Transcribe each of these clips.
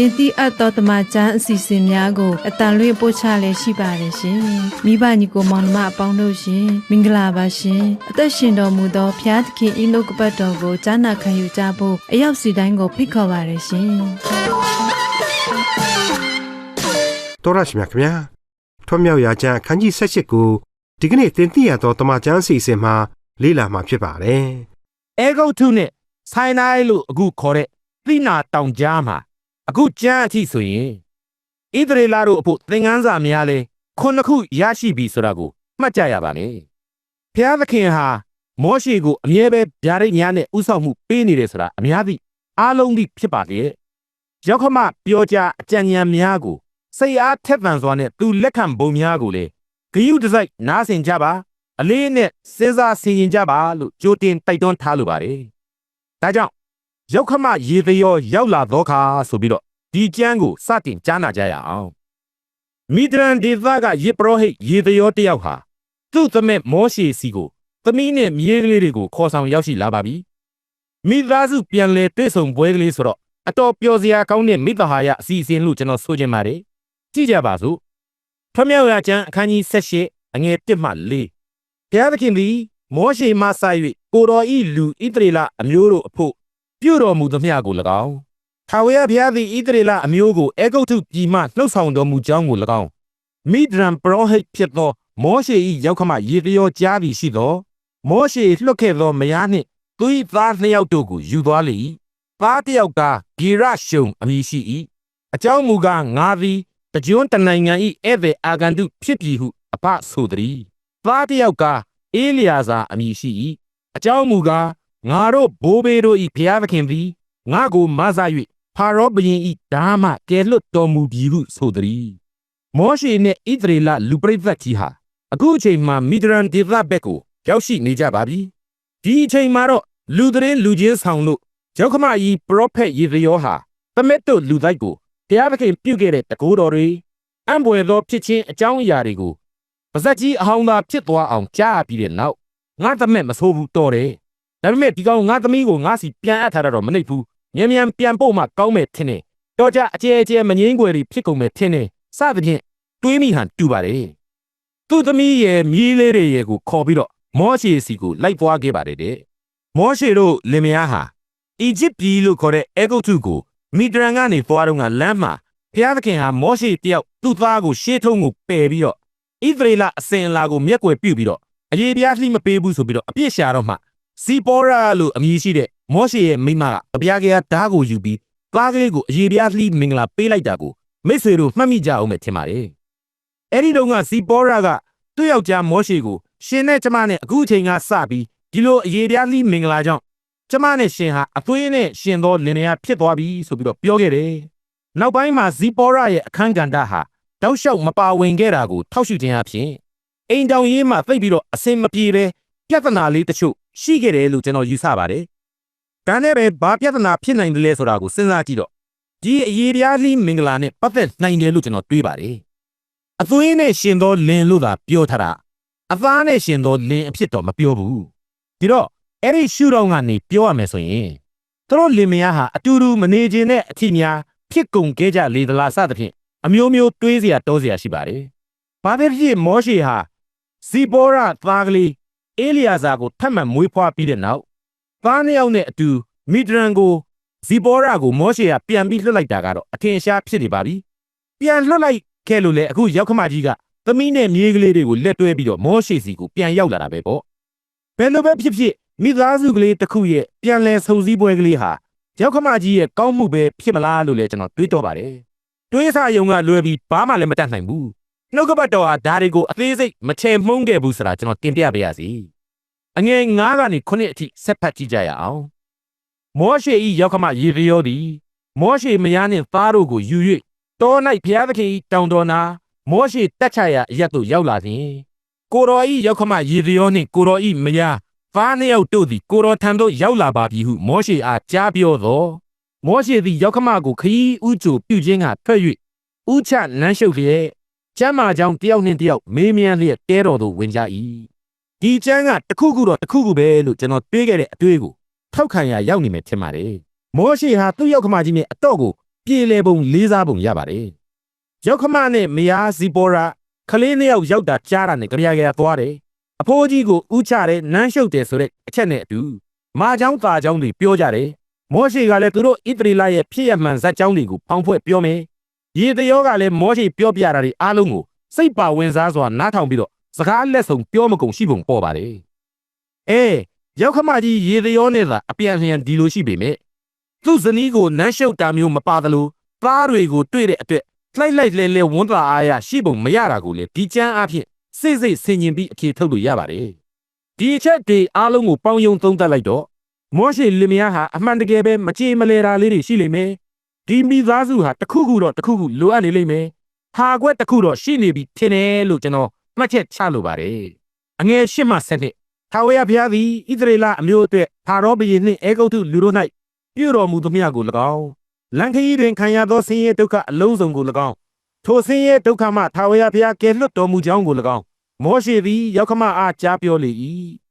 တင်တိအပ်သောတမချန်းအစီအစဉ်များကိုအတန်လွင့်ပို့ချလည်းရှိပါတယ်ရှင်။မိဘညီကိုမောင်နှမအပေါင်းတို့ရှင်မင်္ဂလာပါရှင်။အသက်ရှင်တော်မူသောဖျားသခင်ဤနှုတ်ကပတ်တော်ကိုကြားနာခံယူကြဖို့အရောက်စီတိုင်းကိုဖိတ်ခေါ်ပါတယ်ရှင်။တော်ရရှိမြခင်ဗျာထွတ်မြောက်ရာကျမ်းအခန်းကြီး78ကိုဒီကနေ့သင်သိရသောတမန်ကျမ်းအစီအစဉ်မှာလေ့လာမှာဖြစ်ပါတယ်အဲဂုတ်ထုနဲ့ဆိုင်နိုင်လို့အခုခေါ်တဲ့သိနာတောင်ကြားမှာ အခုကျမ်းအထိဆိုရင်ဣသရေလတို့အဖို့သင်ခန်းစာများလဲခုနှစ်ခုရရှိပြီဆိုတာကိုမှတ်ကြရပါမယ်။ဘုရားသခင်ဟာမောရှေကိုအမြဲပဲဗျာဒိတ်များနဲ့ဥဆောင်မှုပေးနေတယ်ဆိုတာအများသိအားလုံးသိဖြစ်ပါလေ။ရောက်ခမပြောကြားအကြံဉာဏ်များကိုစိတ်အားထက်သန်စွာနဲ့သူလက်ခံပုံများကိုလေဂယုတစိုက်နားဆင်ကြပါအလေးနဲ့စဉ်းစားဆင်ခြင်ကြပါလို့ကြိုတင်တိုက်တွန်းထားလိုပါတယ်။ဒါကြောင့် ရောက်ခမရေသရောရောက်လာတော့ခါဆိုပြီးတော့ဒီကျမ်းကိုစတင်ကြားနာကြရအောင်။မိဒရန်ဒေသကယေပရောဟိတ်ရေသရောတယောက်ဟာသူ့သမက်မောရှေစီကိုသမီးနဲ့မြေးကလေးတွေကိုခေါ်ဆောင်ရောက်ရှိလာပါပြီ။မိသားစုပြန်လဲတွေ့ဆုံပွဲကလေးဆိုတော့အတော်ပျော်စရာကောင်းတဲ့မိသားဟာရအစီအစဉ်လို့ကျွန်တော်ဆိုချင်ပါတယ်။ကြည့်ကြပါစို့။ထွမြောက်ရာကျမ်းအခန်းကြီး78အငယ်1မှ4ဘုရားသခင်သည်မောရှေမှစ၍ကိုတော်ဤလူဣသရေလအမျိုးတို့အဖို့ ပြုတော်မူသမျှကို၎င်းထာဝရဘုရားသည်ဣသရေလအမျိုးကိုအေဂုတ်ထုပြည်မှနှုတ်ဆောင်တော်မူကြောင်းကို၎င်းမိဒရန်ပရောဟိတ်ဖြစ်သော မောရှေ၏ရောက်ခမရေတရောကြားသည်ရှိသော မောရှေလွတ်ခဲ့သောမယားနှင့်သူ၏သားနှစ်ယောက်တို့ကိုယူသွားလေ၏သားတစ်ယောက်ကဂေရရှုံအမည်ရှိ၏အကြောင်းမူကားငါသည်တကြွန်းတနိုင်ငံ၏ဧည့်သည်အာဂန္တုဖြစ်ပြီဟုအဖဆိုသည်သားတစ်ယောက်ကအေလျာဇာအမည်ရှိ၏အကြောင်းမူကား ငါတို့ဘိုးဘေးတို့၏ဘုရားသခင်သည်ငါကိုမဆ၍ဖာရောဘုရင်၏ဓာမကဲလွတ်တော်မူပြီဟုဆိုသည်မောရှေနှင့်ဣသရေလလူပရိသတ်ကြီးဟာအခုအချိန်မှာမီဒရန်ဒေသဘက်ကိုရောက်ရှိနေကြပါပြီဒီအချိန်မှာတော့လူသတင်းလူချင်းဆောင်လို့ယောက်ခမကြီးပရောဖက်ယေဇယောဟာသမက်တို့လူတိုက်ကိုဘုရားသခင်ပြုခဲ့တဲ့တကူတော်တွေအံ့ဘွယ်သောဖြစ်ခြင်းအကြောင်းအရာတွေကိုပါဇက်ကြီးအဟောင်းသားဖြစ်သွားအောင်ကြားပြီးတဲ့နောက်ငါသမက်မဆိုးဘူးတော်တယ် ဒါပေမဲ့ဒီကောင်ငါသမီးကိုငါစီပြန်အပ်ထားတာတော့မနှိပ်ဘူးမြန်မြန်ပြန်ပို့မှကောင်းမယ်ထင်တယ်တော်ကြအကျဲအကျဲမငင်းွယ်တွေဖြစ်ကုန်မယ်ထင်တယ်စသဖြင့်တွေးမိဟန်တူပါတယ်သူ့သမီးရဲ့မြေးလေးတွေရဲ့ကိုခေါ်ပြီးတော့မောရှေစီကိုလိုက်ပွားခဲ့ပါတယ်တဲ့မောရှေတို့လင်မယားဟာအီဂျစ်ပြည်လို့ခေါ်တဲ့အဲဂုတ်ထုကိုမီဒရန်ကနေပွားတော့ကလမ်းမှာဘုရားသခင်ဟာမောရှေတယောက်သူ့သားကိုရှေးထုံးကိုပယ်ပြီးတော့ဣသရေလအစဉ်အလာကိုမျက်ကွယ်ပြုပြီးတော့အရေးပြားလှိမပေးဘူးဆိုပြီးတော့အပြစ်ရှာတော့မှ စီပေါ်ရာလို့အမည်ရှိတဲ့မောရှေရဲ့မိမကအပြားကလေးဓာတ်ကိုယူပြီးသားကလေးကိုအရေးပြားလှိမင်္ဂလာပေးလိုက်တာကိုမိတ်ဆွေတို့မှတ်မိကြအောင်မယ်ထင်ပါတယ်အဲ့ဒီတုန်းကစီပေါ်ရာကသူ့ယောက်ျားမောရှေကိုရှင်နဲ့ကျမနဲ့အခုအချိန်ကစပြီးဒီလိုအရေးပြားလှိမင်္ဂလာကြောင့်ကျမနဲ့ရှင်ဟာအသွေးနဲ့ရှင်သောလင်နေရဖြစ်သွားပြီဆိုပြီးတော့ပြောခဲ့တယ်နောက်ပိုင်းမှာဇီပေါ်ရာရဲ့အခန်းကဏ္ဍဟာတောက်လျှောက်မပါဝင်ခဲ့တာကိုထောက်ရှုခြင်းအဖြစ်အိမ်တောင်ရေးမှာသိပ်ပြီးတော့အစင်မပြေတဲ့ပြဿနာလေးတချို့ ရှိခဲ့တယ်လို့ကျွန်တော်ယူဆပါတယ်။ဒါနဲ့ပဲဘာပြဿနာဖြစ်နိုင်တယ်လဲဆိုတာကိုစဉ်းစားကြည့်တော့ဒီအရေးပြားလိမင်္ဂလာနဲ့ပတ်သက်နိုင်တယ်လို့ကျွန်တော်တွေးပါတယ်။အသွေးနဲ့ရှင်သောလင်လို့သာပြောထားတာအသားနဲ့ရှင်သောလင်အဖြစ်တော့မပြောဘူး။ဒီတော့အဲ့ဒီရှုထောင့်ကနေပြောရမယ်ဆိုရင်သူတို့လင်မယားဟာအတူတူမနေခြင်းနဲ့အထီးများဖြစ်ကုန်ခဲ့ကြလေသလားစသဖြင့်အမျိုးမျိုးတွေးเสียတောเสียရှိပါတယ်။ဘာဖြစ်ဖြစ်မောရှေဟာဇီပေါ်ရာသားကလေး အေလျာဇာကိုထပ်မံမွေးဖွားပြီးတဲ့နောက်သားနှစ်ယောက်နဲ့အတူမိဒရန်ကိုဇီပေါ်ရာကိုမောရှေကပြန်ပြီးလွှတ်လိုက်တာကတော့အထင်ရှားဖြစ်နေပါပြီ။ပြန်လွှတ်လိုက်ခဲ့လို့လေအခုရောက်ခမကြီးကသမီးနဲ့မြေးကလေးတွေကိုလက်တွဲပြီးတော့မောရှေစီကိုပြန်ရောက်လာတာပဲပေါ့။ဘယ်လိုပဲဖြစ်ဖြစ်မိသားစုကလေးတစ်ခုရဲ့ပြန်လည်ဆုံစည်းပွဲကလေးဟာရောက်ခမကြီးရဲ့ကောင်းမှုပဲဖြစ်မလားလို့လည်းကျွန်တော်တွေးတော့ပါတယ်။တွေးဆယုံကလွယ်ပြီးဘာမှလည်းမတတ်နိုင်ဘူး။ နှုတ်ကပတ်တော်ဟာဒါတွေကိုအသေးစိတ်မချေမှုန်းခဲ့ဘူးဆိုတာကျွန်တော်တင်ပြပေးရစီ။အငယ်9ကနေ9အထိဆက်ဖတ်ကြည့်ကြရအောင်။မောရှေ၏ရောက်ခမယေရယောသည်မောရှေမယားနှင့်သားတို့ကိုယူ၍တော၌ဘုရားသခင်၏တောင်တော်နာမောရှေတက်ချရာအရက်သို့ရောက်လာသည်။ကိုတော်၏ရောက်ခမယေရယောနှင့်ကိုတော်၏မယားဖားနှစ်ယောက်တို့သည်ကိုတော်ထံသို့ရောက်လာပါပြီဟုမောရှေအားကြားပြောသောမောရှေသည်ရောက်ခမကိုခရီးဥကြိုပြုခြင်းကထွက်၍ဥချလမ်းရှုပ်လျက် ကျမ်းမာကြောင်းတယောက်နဲ့တယောက်မေးမြန်းလျက်တဲတော်သို့ဝင်ကြ၏ဒီကျမ်းကတစ်ခုခုတော့တစ်ခုခုပဲလို့ကျွန်တော်တွေးခဲ့တဲ့အတွေ့ကိုထောက်ခံရရောက်နေမယ်ထင်ပါတယ်မောရှိဟာသူ့ယောက်ခမကြီးနဲ့အတော့ကိုပြေလည်ပုံလေးစားပုံရပါတယ်ယောက်ခမနဲ့မယားဇီပေါ်ရာကလေးနှစ်ယောက်ရောက်တာကြားတာနဲ့ကြပြကြရသွားတယ်အဖိုးကြီးကိုဥချတယ်နန်းရှုပ်တယ်ဆိုတဲ့အချက်နဲ့အတူမာချောင်းตาချောင်းတွေပြောကြတယ်မောရှိကလည်းသူတို့ဣတရီလရဲ့ဖြစ်ရမှန်ဇက်ချောင်းတွေကိုဖောင်းဖွဲ့ပြောမယ် ယေတယောကလည်းမောရှေပြောပြတာတွေအားလုံးကိုစိတ်ပါဝင်စားစွာနားထောင်ပြီးတော့စကားလက်ဆောင်ပြောမကုန်ရှိပုံပေါ်ပါတယ်။အဲရောက်ခမကြီးယေတယောနဲ့သာအပြန်အလှန်ဒီလိုရှိပေမဲ့သူ့ဇနီးကိုနမ်းရှုပ်တာမျိုးမပါသလိုသားတွေကိုတွေ့တဲ့အတွက်လှိုက်လိုက်လဲလဲဝန်းတာအားရရှိပုံမရတာကိုလေဒီကျမ်းအဖြစ်စိတ်စိတ်ဆင်ញင်ပြီးအဖြေထုတ်လို့ရပါတယ်။ဒီအချက်တွေအားလုံးကိုပေါင်းယုံသုံးသပ်လိုက်တော့မောရှေလင်မယားဟာအမှန်တကယ်ပဲမကြေမလဲတာလေးတွေရှိလိမ့်မယ်။ ဒီမိသားစုဟာတစ်ခုခုတော့တစ်ခုခုလိုအပ်နေလိမ့်မယ်။ဟာကွက်တစ်ခုတော့ရှိနေပြီထင်တယ်လို့ကျွန်တော်မှတ်ချက်ချလိုပါတယ်။အငယ်ရှစ်မှဆက်နှစ်ထာဝရဘုရားသည်ဣသရေလအမျိုးအတွက်ဖာရောဘုရင်နှင့်အေဂုတ်ထုလူတို့၌ပြုတော်မူသမျှကို၎င်းလန်ခရီးတွင်ခံရသောဆင်းရဲဒုက္ခအလုံးစုံကို၎င်းထိုဆင်းရဲဒုက္ခမှထာဝရဘုရားကယ်လွတ်တော်မူကြောင်းကို၎င်းမောရှေသည်ရောက်ခမအားကြားပြောလေ၏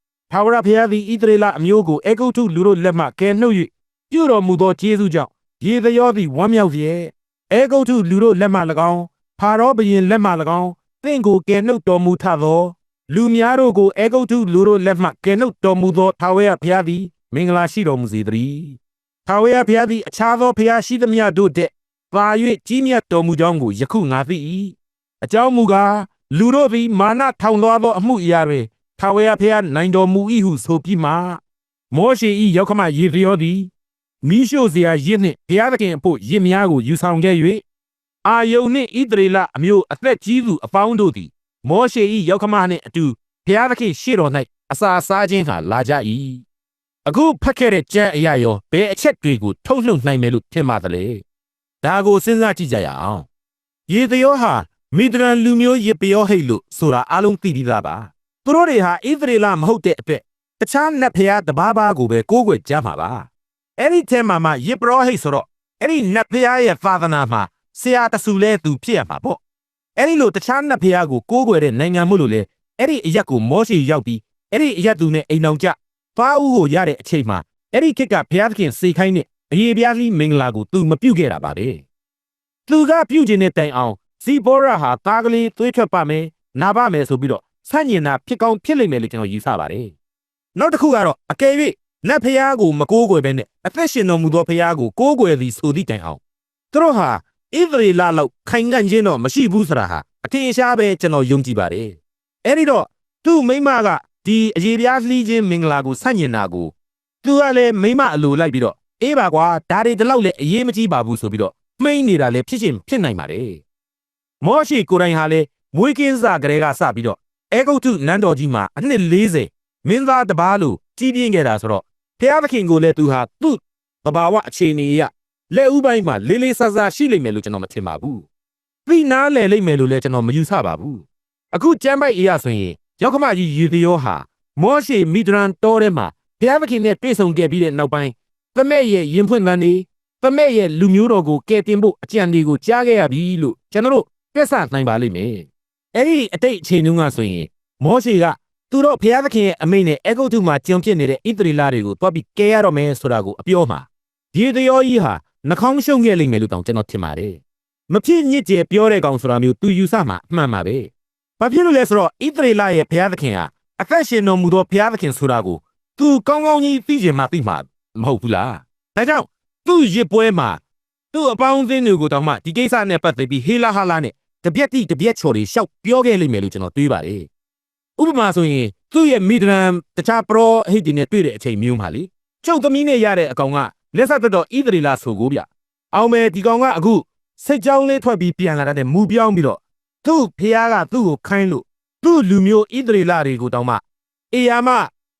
။ထာဝရဘုရားသည်ဣသရေလအမျိုးကိုအေဂုတ်ထုလူတို့လက်မှကယ်နှုတ်၍ပြုတော်မူသောကျေးဇူးကြောင့် ရေသရောသည်ဝမ်းမြောက်လျက်အေဂုတ်ထုလူတို့လက်မှ၎င်းဖာရောဘုရင်လက်မှ၎င်းသင်ကိုကယ်နှုတ်တော်မူထသောလူများတို့ကိုအေဂုတ်ထုလူတို့လက်မှကယ်နှုတ်တော်မူသောထာဝရဘုရားသည်မင်္ဂလာရှိတော်မူစေတည်းထာဝရဘုရားသည်အခြားသောဘုရားရှိသမျှတို့တည်းပါ၍ကြီးမြတ်တော်မူကြောင်းကိုယခုငါသိ၏အကြောင်းမူကားလူတို့သည်မာနထောင်လွှားသောအမှုအရာတွင်ထာဝရဘုရားနိုင်တော်မူ၏ဟုဆိုပြီးမှမောရှေ၏ရောက်ခမယေဖျောသည် မိရှုစရာရစ်နှင့်ဘုရားသခင်အဖို့ရစ်များကိုယူဆောင်ခဲ့၍အာယုန်နှင့်ဣသရေလအမျိုးအသက်ကြီးသူအပေါင်းတို့သည်မောရှေ၏ယောက်ျားနှင့်အတူဘုရားသခင်ရှေ့တော်၌အစာစားခြင်းဟာလာကြ၏အခုဖတ်ခဲ့တဲ့ကြံအရာရောဘယ်အချက်တွေကိုထုတ်လွှင့်နိုင်မယ်လို့ထင်ပါသလဲဒါကိုစဉ်းစားကြည့်ကြရအောင်ယေသရောဟာမိဒရန်လူမျိုးယေပယောဟိတ်လို့ဆိုတာအလုံးသိပြီးသားပါသူတို့တွေဟာဣသရေလမဟုတ်တဲ့အတွက်တခြားနတ်ဖျားတဘာဘာကိုပဲကိုးကွယ်ကြမှာပါ အဲ့ဒီထဲမှာမှယေဘရဟိတ်ဆိုတော့အဲ့ဒီနတ်ဖျားရဲ့သာသနာမှာဆရာတဆူလဲသူဖြစ်ရမှာပေါ့အဲ့ဒီလိုတခြားနတ်ဖျားကိုကိုးကွယ်တဲ့နိုင်ငံမှုလို့လေအဲ့ဒီအရက်ကိုမောရှေရောက်ပြီးအဲ့ဒီအရက်သူနဲ့အိမ်အောင်ကြပါဦးကိုရတဲ့အချိန်မှာအဲ့ဒီခေတ်ကဘုရားသခင်စေခိုင်းတဲ့အရေးပြားကြီးမင်္ဂလာကိုသူမပြုတ်ခဲ့တာပါပဲသူကပြုတ်ခြင်းနဲ့တိုင်အောင်စီဘောရာဟာသားကလေးသွေးထွက်ပါမယ်နာပါမယ်ဆိုပြီးတော့ဆန့်ကျင်တာဖြစ်ကောင်းဖြစ်လိမ့်မယ်လို့ကျွန်တော်ယူဆပါတယ်။နောက်တစ်ခုကတော့အကယ်၍ နတ်ဖျားကိုမကိုးကွယ်ဘဲနဲ့အသက်ရှင်တော်မူသောဖျားကိုကိုးကွယ်သည်ဆိုသည့်တိုင်အောင်သူတို့ဟာဣသရေလလောက်ခိုင်ခံ့ခြင်းတော့မရှိဘူးဆိုတာဟာအထင်ရှားပဲကျွန်တော်ယုံကြည်ပါတယ်။အဲဒီတော့သူ့မိမကဒီအရေးပြားလှီးခြင်းမင်္ဂလာကိုဆန့်ကျင်တာကိုသူကလည်းမိမအလိုလိုက်ပြီးတော့အေးပါကွာဒါတွေဒီလောက်လည်းအရေးမကြီးပါဘူးဆိုပြီးတော့မှိန်းနေတာလည်းဖြစ်ရှင်ဖြစ်နိုင်ပါတယ်။မောရှိကိုယ်တိုင်ဟာလည်းမွေးကင်းစားကလေးကစပြီးတော့အဲဂုတ်ထုနန်းတော်ကြီးမှာအနှစ်40မင်းသားတစ်ပါးလို့ ကြီးပြင်းခဲ့တာဆိုတော့ဖျားသခင်ကိုလည်းသူဟာသူ့သဘာဝအခြေအနေအရလက်ဥပိုင်းမှာလေးလေးဆဆရှိလိမ့်မယ်လို့ကျွန်တော်မထင်ပါဘူး။ပြီးနားလည်လိမ့်မယ်လို့လည်းကျွန်တော်မယူဆပါဘူး။အခုကျမ်းပိုက်အရာဆိုရင်ရောက်ခမကြီးယေသယောဟာမောရှေမိဒရန်တော်ထဲမှာဖျားသခင်နဲ့တွေ့ဆုံခဲ့ပြီးတဲ့နောက်ပိုင်းသမက်ရဲ့ရင်ဖွင့်သံတွေသမက်ရဲ့လူမျိုးတော်ကိုကယ်တင်ဖို့အကြံတွေကိုကြားခဲ့ရပြီလို့ကျွန်တော်တို့ပြက်ဆနိုင်ပါလိမ့်မယ်။အဲ့ဒီအတိတ်အချိန်တုန်းကဆိုရင်မောရှေက သူတို့ဘုရားသခင်ရဲ့အမိန့်နဲ့အေဂုတ်တုမှာကျုံပြစ်နေတဲ့ဣသရေလတွေကိုတွားပြီးကဲရတော့မယ်ဆိုတာကိုအပြောမှာဒီတယောကြီးဟာနှာခေါင်းရှုံခဲ့လိမ့်မယ်လို့တောင်ကျွန်တော်ထင်ပါတယ်မဖြစ်ညစ်ကြေပြောတဲ့ကောင်ဆိုတာမျိုးသူယူဆမှာအမှန်ပါပဲဘာဖြစ်လို့လဲဆိုတော့ဣသရေလရဲ့ဘုရားသခင်ဟာအသက်ရှင်တော်မူသောဘုရားသခင်ဆိုတာကိုသူကောင်းကောင်းကြီးသိချင်မှသိမှာမဟုတ်ဘူးလားဒါကြောင့်သူ့ရစ်ပွဲမှာသူ့အပေါင်းအသင်းတွေကိုတောင်မှဒီကိစ္စနဲ့ပတ်သက်ပြီးဟေလာဟာလာနဲ့တပြက်တိတပြက်ချော်တွေရှောက်ပြောခဲ့လိမ့်မယ်လို့ကျွန်တော်တွေးပါတယ်။ ဥပမာဆိုရင်သူ့ရဲ့မိဒရန်တခြားပရောဟိတ်တွေနဲ့တွေ့တဲ့အချိန်မျိုးမှာလေကျုပ်သမီးနဲ့ရတဲ့အကောင်ကလက်ဆက်တော်ဣသရေလဆိုကိုဗျ။အောင်မယ်ဒီကောင်ကအခုစိတ်ကြောင်းလေးထွက်ပြီးပြန်လာတဲ့မူပြောင်းပြီးတော့သူ့ဖះကသူ့ကိုခိုင်းလို့သူ့လူမျိုးဣသရေလတွေကိုတောင်းမှအေယာမ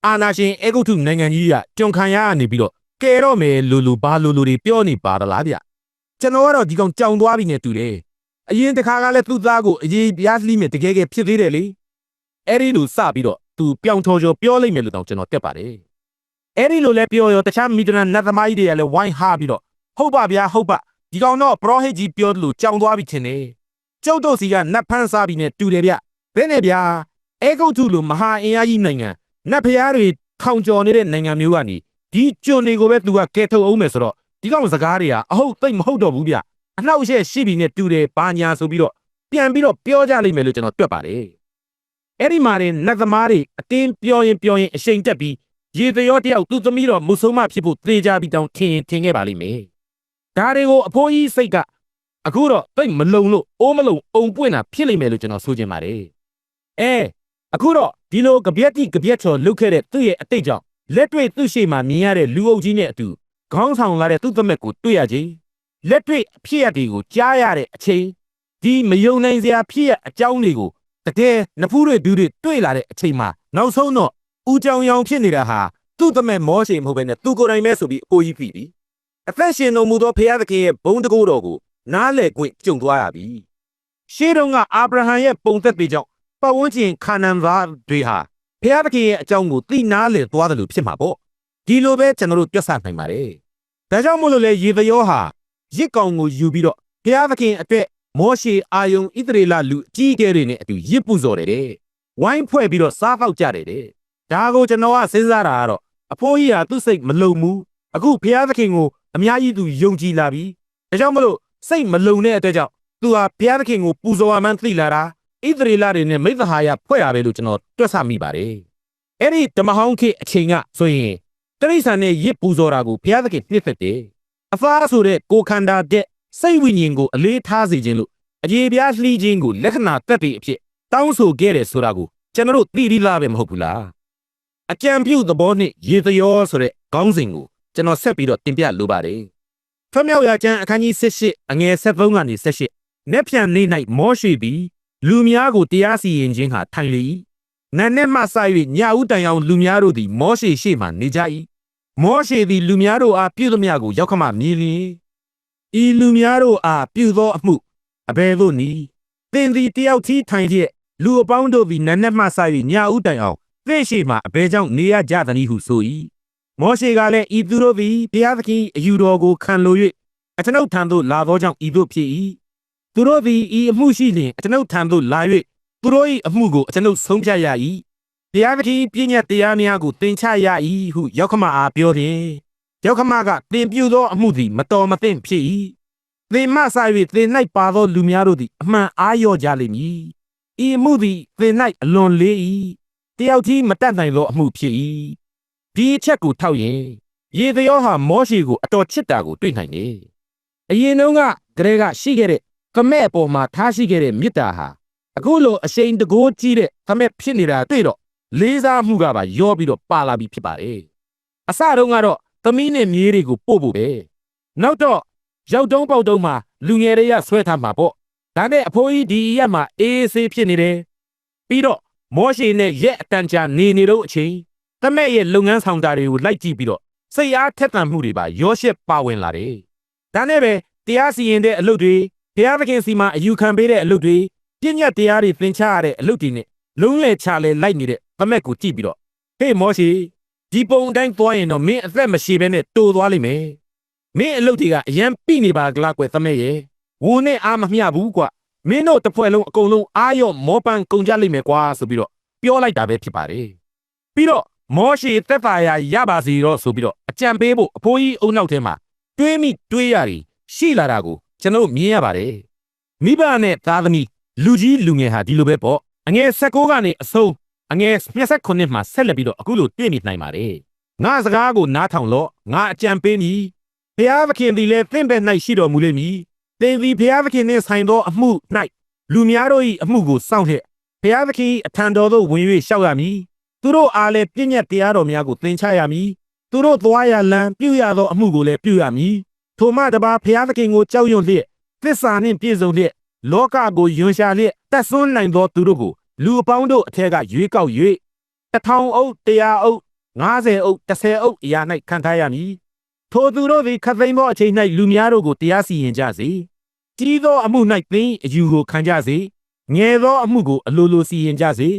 အာနာရှင်အေဂုတ်ထုနိုင်ငံကြီးကကြုံခံရကနေပြီးတော့ကဲတော့မယ်လူလူဘာလူလူတွေပြောနေပါသလားဗျ။ကျွန်တော်ကတော့ဒီကောင်ကြောင်သွားပြီနဲ့တူတယ်။အရင်တခါကလည်းသူ့သားကိုအရေးပြားလှီးမြတကယ်ကယ်ဖြစ်သေးတယ်လေ အဲ့ဒီလိုစပြီးတော့သူပြောင်ထော်ကျော်ပြောလိုက်မယ်လို့တောင်ကျွန်တော်တက်ပါတယ်အဲ့ဒီလိုလဲပြောရောတခြားမီဒရန်နတ်သမားကြီးတွေကလည်းဝိုင်းဟာပြီးတော့ဟုတ်ပါဗျာဟုတ်ပါဒီကောင်တော့ပရောဟိတ်ကြီးပြောတယ်လို့ကြောင်သွားပြီထင်တယ်ကျုပ်တို့စီကနတ်ဖန်းစားပြီးနဲ့တူတယ်ဗျဘယ်နဲ့ဗျာအဲဂုတ်ထုလိုမဟာအင်အားကြီးနိုင်ငံနတ်ဖျားတွေထောင်ကျော်နေတဲ့နိုင်ငံမျိုးကနေဒီကျွန်တွေကိုပဲသူကကဲထုတ်အောင်မယ်ဆိုတော့ဒီကောင်စကားတွေကအဟုတ်သိမ့်မဟုတ်တော့ဘူးဗျအနှောက်အယှက်ရှိပြီနဲ့တူတယ်ဘာညာဆိုပြီးတော့ပြန်ပြီးတော့ပြောကြလိမ့်မယ်လို့ကျွန်တော်တွက်ပါတယ် အဲ့ဒီမှာရင်နတ်သမားတွေအတင်းပြောရင်ပြောရင်အရှိန်တက်ပြီးရေတရောတယောက်သူ့သမီးတော်မုဆုံမဖြစ်ဖို့သေချာပြီးတောင်းထင်ရင်ထင်ခဲ့ပါလိမ့်မယ်ဒါတွေကိုအဖိုးကြီးစိတ်ကအခုတော့သိမ့်မလုံလို့အိုးမလုံအုံပွင့်တာဖြစ်လိမ့်မယ်လို့ကျွန်တော်ဆိုချင်ပါတယ်အဲအခုတော့ဒီလိုကပြက်တိကပြက်ချော်လုတ်ခဲ့တဲ့သူ့ရဲ့အတိတ်ကြောင့်လက်တွေ့သူ့ရှိမှမြင်ရတဲ့လူအုပ်ကြီးနဲ့အတူခေါင်းဆောင်လာတဲ့သူ့သမက်ကိုတွေ့ရခြင်းလက်တွေ့အဖြစ်အပျက်တွေကိုကြားရတဲ့အချိန်ဒီမယုံနိုင်စရာဖြစ်ရအကြောင်းတွေကို တကယ်နဖူးတွေဒူးတွေတွေ့လာတဲ့အချိန်မှာနောက်ဆုံးတော့ဦးကြောင်ရောင်ဖြစ်နေတာဟာသူ့သမက်မောရှိမဟုတ်ဘဲနဲ့သူကိုယ်တိုင်ပဲဆိုပြီးအကိုကြီးပြီအသက်ရှင်တော်မူသောဖခင်သခင်ရဲ့ဘုန်းတကူတော်ကိုနားလည်ခွင့်ကြုံသွားရပြီရှေးတုန်းကအာဗြဟံရဲ့ပုံသက်တွေကြောင့်ပတ်ဝန်းကျင်ခါနန်သားတွေဟာဖခင်သခင်ရဲ့အကြောင်းကိုသိနားလည်သွားတယ်လို့ဖြစ်မှာပေါ့ဒီလိုပဲကျွန်တော်တို့တွက်ဆနိုင်ပါတယ်ဒါကြောင့်မို့လို့လေရေသရောဟာရစ်ကောင်ကိုယူပြီးတော့ဖခင်သခင်အတွက် မောရှေအာယုံဣသရေလလူအကြီးအကဲတွေနဲ့အတူရစ်ပူဇော်တယ်တဲ့ဝိုင်းဖွဲ့ပြီးတော့စားပေါက်ကြတယ်တဲ့ဒါကိုကျွန်တော်ကစဉ်းစားတာကတော့အဖိုးကြီးဟာသူ့စိတ်မလုံဘူးအခုဖခင်သခင်ကိုအများကြီးသူယုံကြည်လာပြီဒါကြောင့်မလို့စိတ်မလုံတဲ့အတွက်ကြောင့်သူဟာဘုရားသခင်ကိုပူဇော်ရမှန်းသိလာတာဣသရေလတွေနဲ့မိသဟာယဖွဲ့ရပဲလို့ကျွန်တော်တွက်ဆမိပါတယ်အဲ့ဒီဓမ္မဟောင်းခေတ်အချိန်ကဆိုရင်တရိษံနဲ့ရစ်ပူဇော်တာကိုဘုရားသခင်နှစ်သက်တယ်အဖားဆိုတဲ့ကိုခန္ဓာတဲ့ စိတ်ဝိညာဉ်ကိုအလေးထားစေခြင်းလို့အရေးပြားလှီးခြင်းကိုလက္ခဏာတက်ပြီးအဖြစ်တောင်းဆိုခဲ့တယ်ဆိုတာကိုကျွန်တော်တို့သိပြီးလားပဲမဟုတ်ဘူးလားအကြံပြုသဘောနဲ့ရေသရောဆိုတဲ့ခေါင်းစဉ်ကိုကျွန်တော်ဆက်ပြီးတော့တင်ပြလိုပါတယ်။ထွမြောက်ရာကျမ်းအခန်းကြီး78အငယ်73ကနေ78နက်ဖြန်နေ၌မောရှိပြီးလူများကိုတရားစီရင်ခြင်းဟာထိုင်လေ၏။နန်းနဲ့မှစ၍ညဦးတန်အောင်လူများတို့သည် မောရှိရှေ့မှနေကြ၏။မောရှိသည်လူများတို့အားပြုသမျှကိုရောက်ခမှမြည်လျင် ဤလူများတို့အားပြုသောအမှုအဘယ်သို့နည်းသင်သည်တယောက်ထီးထိုင်လျက်လူအပေါင်းတို့သည်နန်းနဲ့မှစ၍ညဦးတန်အောင်သင်ရှိမှအဘယ်ကြောင့်နေရကြသနည်းဟုဆို၏မောရှေကလည်းဤသူတို့သည်ဘုရားသခင်အယူတော်ကိုခံလို၍အကျွန်ုပ်ထံသို့လာသောကြောင့်ဤသို့ဖြစ်၏သူတို့သည်ဤအမှုရှိလျင်အကျွန်ုပ်ထံသို့လာ၍သူတို့၏အမှုကိုအကျွန်ုပ်ဆုံးဖြတ်ရ၏ဘုရားသခင်ပြည့်ညတ်တရားများကိုသင်ချရ၏ဟုရောက်ခမအားပြောတယ် ရောက်ခမကသင်ပြုသောအမှုသည်မတော်မသင့်ဖြစ်၏သင်မဆာ၍သင်၌ပါသောလူများတို့သည်အမှန်အားလျော့ကြလိမ့်မည်ဤအမှုသည်သင်၌အလွန်လေး၏တယောက်ကြီးမတတ်နိုင်သောအမှုဖြစ်၏ဒီအချက်ကိုထောက်ရင်ရေသရောဟာမောရှိကိုအတော်ချစ်တာကိုတွေ့နိုင်တယ်အရင်တုန်းကကလေးကရှိခဲ့တဲ့ကမဲ့အပေါ်မှာထားရှိခဲ့တဲ့မေတ္တာဟာအခုလိုအရှိန်တကိုးကြီးတဲ့ကမဲ့ဖြစ်နေတာတွေ့တော့လေးစားမှုကပါရောပြီးတော့ပါလာပြီးဖြစ်ပါတယ်အစတုန်းကတော့ သမီးနဲ့မြေးတွေကိုပို့ဖို့ပဲနောက်တော့ရောက်တုံးပေါက်တုံးမှာလူငယ်တွေကဆွဲထားမှာပေါ့ဒါနဲ့အဖိုးကြီးဒီရက်မှာအေးအေးဆေးဖြစ်နေတယ်ပြီးတော့မောရှိနဲ့ရက်အတန်ကြာနေနေတော့အချိန်တမက်ရဲ့လုပ်ငန်းဆောင်တာတွေကိုလိုက်ကြည့်ပြီးတော့စိတ်အားထက်သန်မှုတွေပါရောရှက်ပါဝင်လာတယ်ဒါနဲ့ပဲတရားစီရင်တဲ့အလုပ်တွေတရားသခင်စီမှာအယူခံပေးတဲ့အလုပ်တွေပြည့်ညတ်တရားတွေသင်ချရတဲ့အလုပ်တွေနဲ့လုံးလေချလေလိုက်နေတဲ့တမက်ကိုကြည့်ပြီးတော့ဟေးမောရှိ ဒီပုံအတိုင်းသွားရင်တော့မင်းအသက်မရှိဘဲနဲ့တိုးသွားလိမ့်မယ်မင်းအလုပ်တွေကအရန်ပြိနေပါကလားကွယ်သမက်ရဲ့ဝုန်းနဲ့အားမမျှဘူးကွာမင်းတို့တစ်ဖွဲ့လုံးအကုန်လုံးအားရော့မောပန်းကုန်ကြလိမ့်မယ်ကွာဆိုပြီးတော့ပြောလိုက်တာပဲဖြစ်ပါတယ်ပြီးတော့မောရှိသက်သာယာရပါစီတော့ဆိုပြီးတော့အကြံပေးဖို့အဖိုးကြီးအုံနောက်ထဲမှာတွေးမိတွေးရည်ရှိလာတာကိုကျွန်တော်မြင်ရပါတယ်မိဘနဲ့သားသမီးလူကြီးလူငယ်ဟာဒီလိုပဲပေါ့အငယ်16ကနေအဆုံး အငယ်29မှာဆက်လက်ပြီးတော့အခုလိုတွေ့မိနိုင်ပါတယ်ငါစကားကိုနားထောင်လို့ငါအကြံပေးမည်ဘုရားသခင်သည်လည်းသင်ဘက်၌ရှိတော်မူလိမ့်မည်သင်သည်ဘုရားသခင်နှင့်ဆိုင်သောအမှု၌လူများတို့၏အမှုကိုစောင့်လျက်ဘုရားသခင်၏အထံတော်သို့ဝင်၍ရှောက်ရမည်သူတို့အားလည်းပြည့်ညတ်တရားတော်များကိုသင်ချရမည်သူတို့သွားရလမ်းပြုရသောအမှုကိုလည်းပြုရမည်ထိုမှတပါဘုရားသခင်ကိုကြောက်ရွံ့လျက်သစ္စာနှင့်ပြည့်စုံလျက်လောကကိုယွန်ရှာလျက်တက်ဆွန်းနိုင်သောသူတို့ကို လူအပေါင်းတို့အထက်ကရွေးကောက်၍တစ်ထောင်အုပ်တရားအုပ်90အုပ်30အုပ်အရာ၌ခံထားရမည်ထိုသူတို့သည်ခတ်သိမ်းသောအချိန်၌လူများတို့ကိုတရားစီရင်ကြစေကြီးသောအမှု၌သင်အယူကိုခံကြစေငယ်သောအမှုကိုအလိုလိုစီရင်ကြစေ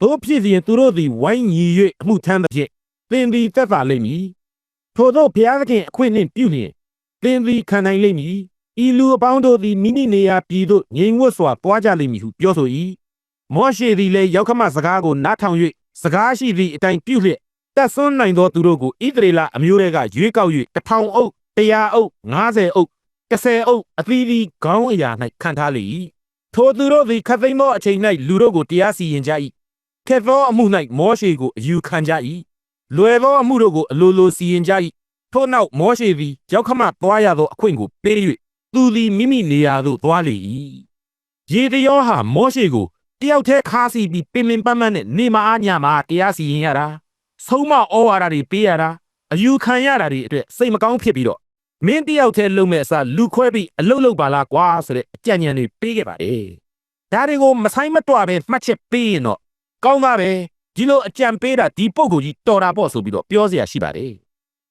တို့ဖြစ်လျင်သူတို့သည်ဝိုင်းညီ၍အမှုထမ်းသဖြင့်သင်သည်သက်သာလိမ့်မည်ထို့သောဘုရားသခင်အခွင့်နှင့်ပြုလျင်သသင်သည်ခံနိုင်လိမ့်မည်ဤလူအပေါင်းတို့သည်မိမိနေရာပြည်သို့ငြိမ်ဝတ်စွာပွားကြလိမ့်မည်ဟုပြောဆို၏ မောရှေသည်လည်းရောက်ခမစကားကိုနားထောင်၍စကားရှိသည့်အတိုင်းပြုလျက်တက်ဆွန်းနိုင်သောသူတို့ကိုဣသရေလအမျိုးတွေကရွေးကောက်၍တစ်ထောင်အုပ်တရားအုပ်90အုပ်30အုပ်အသီးသီးခေါင်းအရာ၌ခံထားလေ၏ထိုသူတို့သည်ခတ်သိမ်းသောအချိန်၌လူတို့ကိုတရားစီရင်ကြ၏ခက်သောအမှု၌မောရှေကိုအယူခံကြ၏လွယ်သောအမှုတို့ကိုအလိုလိုစီရင်ကြ၏ထို့နောက်မောရှေသည်ရောက်ခမသွားရသောအခွင့်ကိုပေး၍သူသည်မိမိနေရာသို့သွားလေ၏ရေတရောဟာမောရှေကို တယောက်တည်းခါးစီပြီးပင်ပင်ပန်းပန်းနဲ့နေမအားညမှာတရားစီရင်ရတာဆုံးမဩဝါဒတွေပေးရတာအယူခံရတာတွေအတွက်စိတ်မကောင်းဖြစ်ပြီးတော့မင်းတယောက်တည်းလုံမဲ့အစားလူခွဲပြီးအလုတ်လုတ်ပါလားကွာဆိုတဲ့အကြံဉာဏ်တွေပေးခဲ့ပါတယ်ဒါတွေကိုမဆိုင်မတွပဲမှတ်ချက်ပေးရင်တော့ကောင်းသားပဲဒီလိုအကြံပေးတာဒီပုံကိုကြီးတော်တာပေါ့ဆိုပြီးတော့ပြောเสียရှိပါတယ်